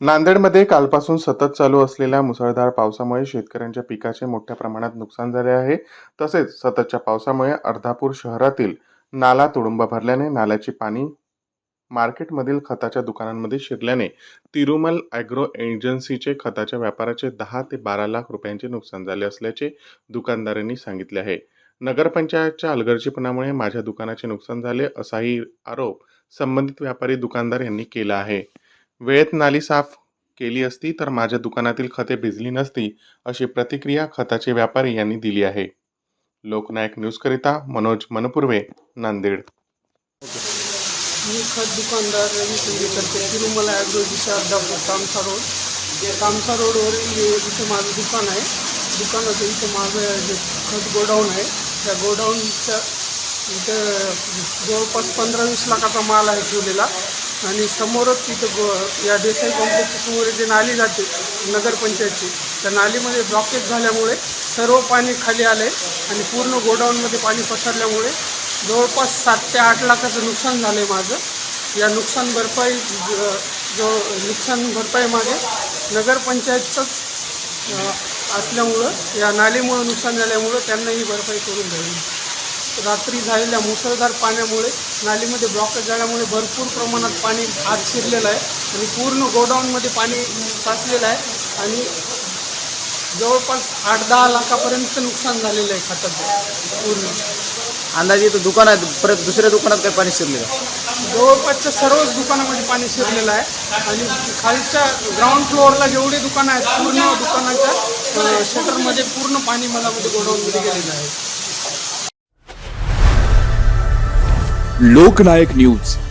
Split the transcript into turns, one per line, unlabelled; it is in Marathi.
नांदेडमध्ये कालपासून सतत चालू असलेल्या मुसळधार पावसामुळे शेतकऱ्यांच्या पिकाचे मोठ्या प्रमाणात नुकसान झाले आहे. तसेच सततच्या पावसामुळे अर्धापूर शहरातील नाला तुडुंब भरल्याने नाल्याचे पाणी मार्केटमधील खताच्या दुकानांमध्ये शिरल्याने तिरुमल ॲग्रो एजन्सीचे खताच्या व्यापाराचे दहा ते बारा लाख रुपयांचे नुकसान झाले असल्याचे दुकानदारांनी सांगितले आहे. नगरपंचायतच्या अलगर्जीपणामुळे माझ्या दुकानाचे नुकसान झाले असाही आरोप संबंधित व्यापारी दुकानदार यांनी केला आहे. वेळेत नाली साफ केली असती तर माझ्या दुकानातील खते भिजली नसती अशी प्रतिक्रिया खताचे व्यापारी यांनी दिली आहे. लोकनायक न्यूजकरिता मनोज मनपूर्वे नांदेड.
मी खत दुकानदार रवी संगीतर्फे तिरुमला ॲग्रोजीच्या अध्यापक कामसा रोड. कामसा रोडवरील हे माझं दुकान आहे. दुकानाचं इथं माझं जे खत गोडाऊन आहे. त्या गोडाऊनच्या इथं जवळपास पंधरा वीस लाखाचा माल आहे ठेवलेला. आणि समोरच तिथं ग या देसाई कॉम्प्लेक्सच्या समोर जे नाली जाते नगरपंचायतची त्या नालीमध्ये ब्लॉकेज झाल्यामुळे सर्व पाणी खाली आले आणि पूर्ण गोडाऊनमध्ये पाणी पसरल्यामुळे जवळपास सात ते आठ लाखाचं नुकसान झालं आहे माझं. या नुकसान भरपाई ज- जो नुकसान भरपाई मागे नगरपंचायतचंच असल्यामुळं या नालीमुळं नुकसान झाल्यामुळं त्यांना ही भरपाई करून द्यावी रात्री झालेल्या मुसळधार पाण्यामुळे नालीमध्ये ब्लॉकेज झाल्यामुळे भरपूर प्रमाणात पाणी आत शिरलेलं आहे. आणि पूर्ण गोडाऊनमध्ये पाणी साचलेलं आहे. आणि जवळपास आठ दहा लाखापर्यंत नुकसान झालेलं आहे खताचं. पूर्ण.
अंदाजे इथं दुकान आहे परत दुसऱ्या दुकानात काय पाणी शिरलेलं आहे?
जवळपासच्या सर्वच दुकानामध्ये पाणी शिरलेलं आहे. आणि खालच्या ग्राउंड फ्लोअरला जेवढे दुकानं आहेत पूर्ण दुकानाच्या शटरमध्ये पूर्ण पाणी मधामध्ये गोडाऊनमध्ये गेलेलं आहे.
लोकनायक न्यूज.